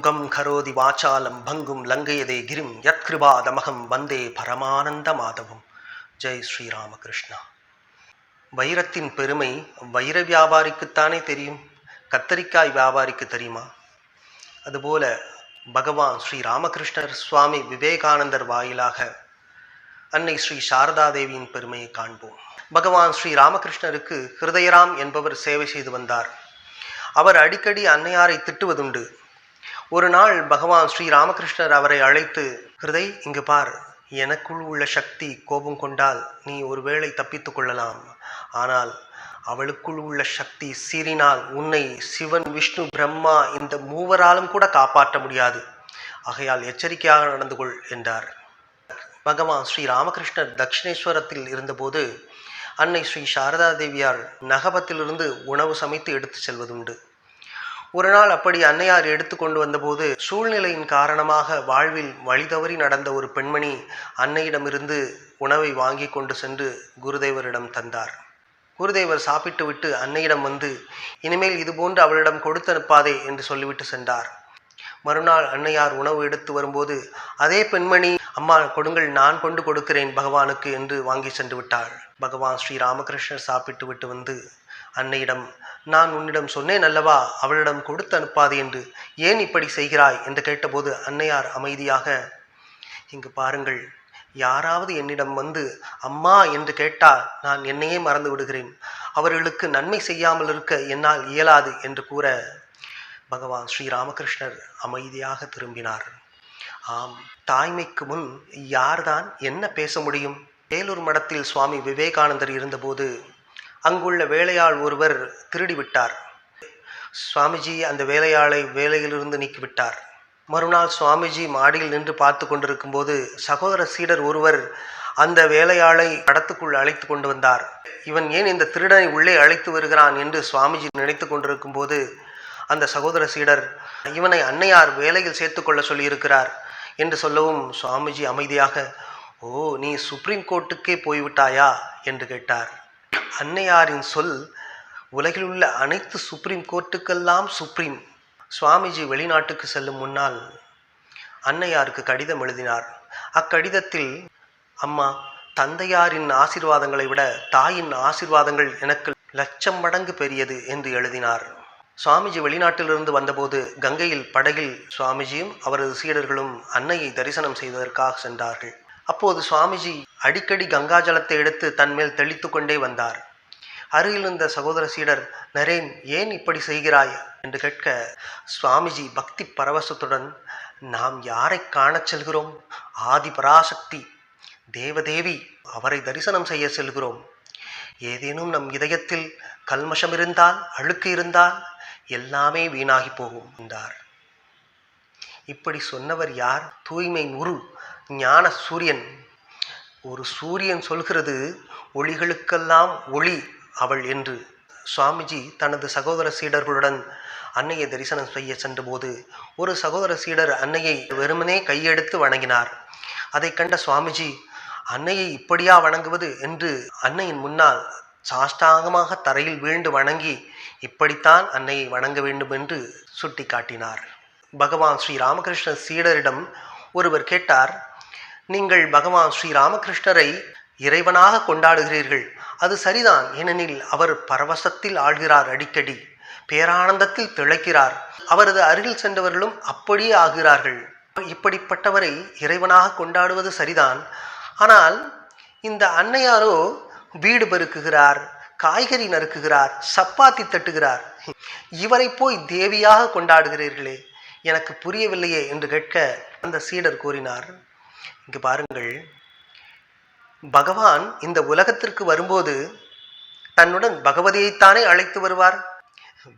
மூகம் கரோதி வாச்சாலம் பங்கும் லங்கையதே கிரிம் யத்கிருபாதமகம் வந்தே பரமானந்த மாதவம் ஜெய் ஸ்ரீராமகிருஷ்ணா. வைரத்தின் பெருமை வைர வியாபாரிக்குத்தானே தெரியும்? கத்தரிக்காய் வியாபாரிக்கு தெரியுமா? அதுபோல பகவான் ஸ்ரீ ராமகிருஷ்ணர் சுவாமி விவேகானந்தர் வாயிலாக அன்னை ஸ்ரீ சாரதா தேவியின் பெருமையை காண்போம். பகவான் ஸ்ரீ ராமகிருஷ்ணருக்கு ஹிருதயராம் என்பவர் சேவை செய்து வந்தார். அவர் அடிக்கடி அன்னையாரை திட்டுவதுண்டு. ஒரு நாள் பகவான் ஸ்ரீ ராமகிருஷ்ணர் அவரை அழைத்து ஹிருதை இங்கு பார். எனக்குள் உள்ள சக்தி கோபம் கொண்டால் நீ ஒருவேளை தப்பித்துக் கொள்ளலாம். ஆனால் அவளுக்குள் உள்ள சக்தி சீறினால் உன்னை சிவன் விஷ்ணு பிரம்மா இந்த மூவராலும் கூட காப்பாற்ற முடியாது. ஆகையால் எச்சரிக்கையாக நடந்து கொள் என்றார். பகவான் ஸ்ரீ ராமகிருஷ்ணர் தட்சிணேஸ்வரத்தில் இருந்தபோது அன்னை ஸ்ரீ சாரதா தேவியார் நகபத்திலிருந்து உணவு சமைத்து எடுத்து செல்வதுண்டு. ஒரு நாள் அப்படி அன்னையார் எடுத்து கொண்டு வந்தபோது சூழ்நிலையின் காரணமாக வாழ்வில் வழி தவறி நடந்த ஒரு பெண்மணி அன்னையிடமிருந்து உணவை வாங்கி கொண்டு சென்று குருதேவரிடம் தந்தார். குருதேவர் சாப்பிட்டுவிட்டு அன்னையிடம் வந்து இனிமேல் இதுபோன்று அவளிடம் கொடுத்து அனுப்பாதே என்று சொல்லிவிட்டு சென்றார். மறுநாள் அன்னையார் உணவு எடுத்து வரும்போது அதே பெண்மணி அம்மா கொடுங்கள் நான் கொண்டு கொடுக்கிறேன் பகவானுக்கு என்று வாங்கி சென்று விட்டாள். பகவான் ஸ்ரீ ராமகிருஷ்ணர் சாப்பிட்டு விட்டு வந்து அன்னையிடம் நான் உன்னிடம் சொன்னேன் அல்லவா? அவளிடம் கொடுத்து அனுப்பாது என்று. ஏன் இப்படி செய்கிறாய்? என்று கேட்டபோது அன்னையார் அமைதியாக இங்கு பாருங்கள் யாராவது என்னிடம் வந்து அம்மா என்று கேட்டால் நான் என்னையே மறந்து விடுகிறேன். அவர்களுக்கு நன்மை செய்யாமல் இருக்க என்னால் இயலாது என்று கூற பகவான் ஸ்ரீ ராமகிருஷ்ணர் அமைதியாக திரும்பினார். ஆம் தாய்மைக்கு முன் யார்தான் என்ன பேச முடியும்? வேலூர் மடத்தில் சுவாமி விவேகானந்தர் இருந்தபோது அங்குள்ள வேலையாள் ஒருவர் திருடிவிட்டார். சுவாமிஜி அந்த வேலையாளை வேலையிலிருந்து நீக்கிவிட்டார். மறுநாள் சுவாமிஜி மாடியில் நின்று பார்த்து கொண்டிருக்கும் போது சகோதர சீடர் ஒருவர் அந்த வேலையாளை படத்துக்குள் அழைத்து கொண்டு வந்தார். இவன் ஏன் இந்த திருடனை உள்ளே அழைத்து வருகிறான்? என்று சுவாமிஜி நினைத்து கொண்டிருக்கும் போது அந்த சகோதர சீடர் இவனை அன்னையார் வேலையில் சேர்த்துக்கொள்ள சொல்லியிருக்கிறார் என்று சொல்லவும் சுவாமிஜி அமைதியாக ஓ நீ சுப்ரீம் கோர்ட்டுக்கே போய்விட்டாயா? என்று கேட்டார். அன்னையாரின் சொல் உலகில் உள்ள அனைத்து சுப்ரீம் கோர்ட்டுக்கெல்லாம் சுப்ரீம் சுவாமிஜி வெளிநாட்டுக்கு செல்லும் முன்னால் அன்னையாருக்கு கடிதம் எழுதினார். அக்கடிதத்தில் அம்மா தந்தையாரின் ஆசீர்வாதங்களை விட தாயின் ஆசிர்வாதங்கள் எனக்கு லட்சம் மடங்கு பெரியது என்று எழுதினார். சுவாமிஜி வெளிநாட்டிலிருந்து வந்தபோது கங்கையில் படகில் சுவாமிஜியும் அவரது சீடர்களும் அன்னையை தரிசனம் செய்வதற்காக சென்றார்கள். அப்போது சுவாமிஜி அடிக்கடி கங்கா ஜலத்தை எடுத்து தன்மேல் தெளித்து கொண்டே வந்தார். அருகில் இருந்த சகோதர சீடர் நரேன் ஏன் இப்படி செய்கிறாய்? என்று கேட்க சுவாமிஜி பக்தி பரவசத்துடன் நாம் யாரை காணச் செல்கிறோம்? ஆதி பராசக்தி தேவதேவி அவரை தரிசனம் செய்ய செல்கிறோம். ஏதேனும் நம் இதயத்தில் கல்மஷம் இருந்தால் அழுக்கு இருந்தால் எல்லாமே வீணாகி போகும் என்றார். இப்படி சொன்னவர் யார்? தூய்மை உரு ஞான சூரியன். ஒரு சூரியன் சொல்கிறது ஒளிகளுக்கெல்லாம் ஒளி அவள் என்று. சுவாமிஜி தனது சகோதர சீடர்களுடன் அன்னையை தரிசனம் செய்ய சென்றபோது ஒரு சகோதர சீடர் அன்னையை வெறுமனே கையெடுத்து வணங்கினார். அதை கண்ட சுவாமிஜி அன்னையை இப்படியா வணங்குவது? என்று அன்னையின் முன்னால் சாஷ்டாங்கமாக தரையில் வீழ்ந்து வணங்கி இப்படித்தான் அன்னையை வணங்க வேண்டும் என்று சுட்டி காட்டினார் பகவான் ஸ்ரீ ராமகிருஷ்ண சீடரிடம் ஒருவர் கேட்டார் நீங்கள் பகவான் ஸ்ரீ ராமகிருஷ்ணரை இறைவனாக கொண்டாடுகிறீர்கள். அது சரிதான். ஏனெனில் அவர் பரவசத்தில் ஆழ்கிறார் அடிக்கடி. பேரானந்தத்தில் திளைக்கிறார். அவரது அருகில் சென்றவர்களும் அப்படியே ஆகிறார்கள். இப்படிப்பட்டவரை இறைவனாக கொண்டாடுவது சரிதான். ஆனால் இந்த அன்னையாரோ வீடு பெருக்குகிறார் காய்கறி நறுக்குகிறார் சப்பாத்தி தட்டுகிறார். இவரை போய் தேவியாக கொண்டாடுகிறீர்களே. எனக்கு புரியவில்லையே என்று கேட்க அந்த சீடர் கூறினார் இங்கு பாருங்கள் பகவான் இந்த உலகத்திற்கு வரும்போது தன்னுடன் பகவதியைத்தானே அழைத்து வருவார்?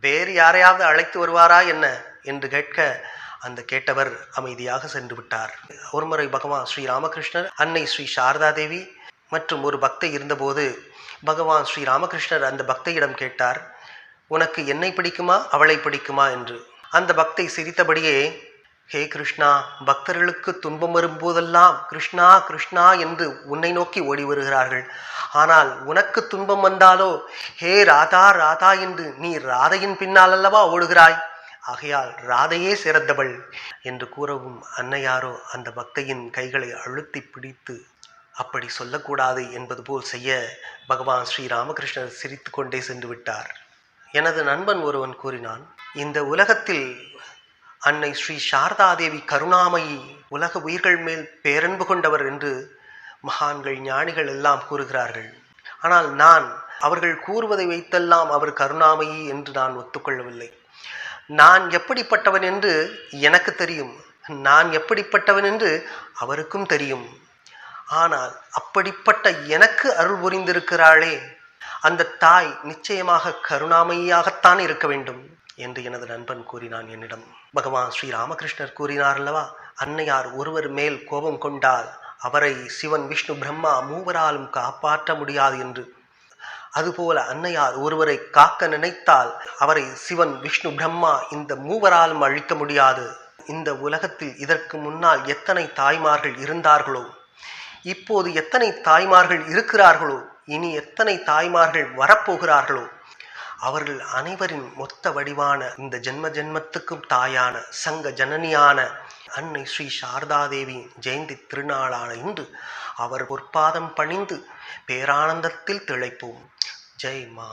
வேறு யாரையாவது அழைத்து வருவாரா என்ன? என்று கேட்க அந்த கேட்டவர் அமைதியாக சென்று விட்டார். ஒருமுறை பகவான் ஸ்ரீ ராமகிருஷ்ணர் அன்னை ஸ்ரீ சாரதா தேவி மற்றும் ஒரு பக்தை இருந்தபோது பகவான் ஸ்ரீ ராமகிருஷ்ணர் அந்த பக்தையிடம் கேட்டார் உனக்கு என்னை பிடிக்குமா அவளை பிடிக்குமா? என்று. அந்த பக்தை சிரித்தபடியே ஹே கிருஷ்ணா பக்தர்களுக்கு துன்பம் வரும்போதெல்லாம் கிருஷ்ணா கிருஷ்ணா என்று உன்னை நோக்கி ஓடி வருகிறார்கள். ஆனால் உனக்கு துன்பம் வந்தாலோ ஹே ராதா ராதா என்று நீ ராதையின் பின்னால் அல்லவா ஓடுகிறாய்? ஆகையால் ராதையே சிறந்தவள் என்று கூறவும் அன்னையாரோ அந்த பக்தையின் கைகளை அழுத்தி பிடித்து அப்படி சொல்லக்கூடாது என்பது போல் செய்ய பகவான் ஸ்ரீ ராமகிருஷ்ணர் சிரித்து கொண்டே சென்று விட்டார். எனது நண்பன் ஒருவன் கூறினான் இந்த உலகத்தில் அன்னை ஸ்ரீ சாரதாதேவி கருணாமயி உலக உயிர்கள் மேல் பேரன்பு கொண்டவர் என்று மகான்கள் ஞானிகள் எல்லாம் கூறுகிறார்கள். ஆனால் நான் அவர்கள் கூறுவதை வைத்தெல்லாம் அவர் கருணாமயி என்று நான் ஒத்துக்கொள்ளவில்லை. நான் எப்படிப்பட்டவன் என்று எனக்கு தெரியும். நான் எப்படிப்பட்டவன் என்று அவருக்கும் தெரியும். ஆனால் அப்படிப்பட்ட எனக்கு அருள் புரிந்திருக்கிறாளே அந்த தாய் நிச்சயமாக கருணாமையாகத்தான் இருக்க வேண்டும். என்று எனது நண்பன் கூறினான் என்னிடம். பகவான் ஸ்ரீ ராமகிருஷ்ணர் கூறினார் அல்லவா அன்னையார் ஒருவர் மேல் கோபம் கொண்டால் அவரை சிவன் விஷ்ணு பிரம்மா மூவராலும் காப்பாற்ற முடியாது என்று. அதுபோல அன்னையார் ஒருவரை காக்க நினைத்தால் அவரை சிவன் விஷ்ணு பிரம்மா இந்த மூவராலும் அழிக்க முடியாது. இந்த உலகத்தில் இதற்கு முன்னால் எத்தனை தாய்மார்கள் இருந்தார்களோ? இப்போது எத்தனை தாய்மார்கள் இருக்கிறார்களோ? இனி எத்தனை தாய்மார்கள் வரப்போகிறார்களோ? அவர்கள் அனைவரின் மொத்த வடிவான இந்த ஜென்ம ஜென்மத்துக்கும் தாயான சங்க ஜனனியான அன்னை ஸ்ரீ சாரதாதேவி ஜெயந்தி திருநாளான இன்று அவர் பொற்பாதம் பணிந்து பேரானந்தத்தில் திளைப்போம். ஜெய் மா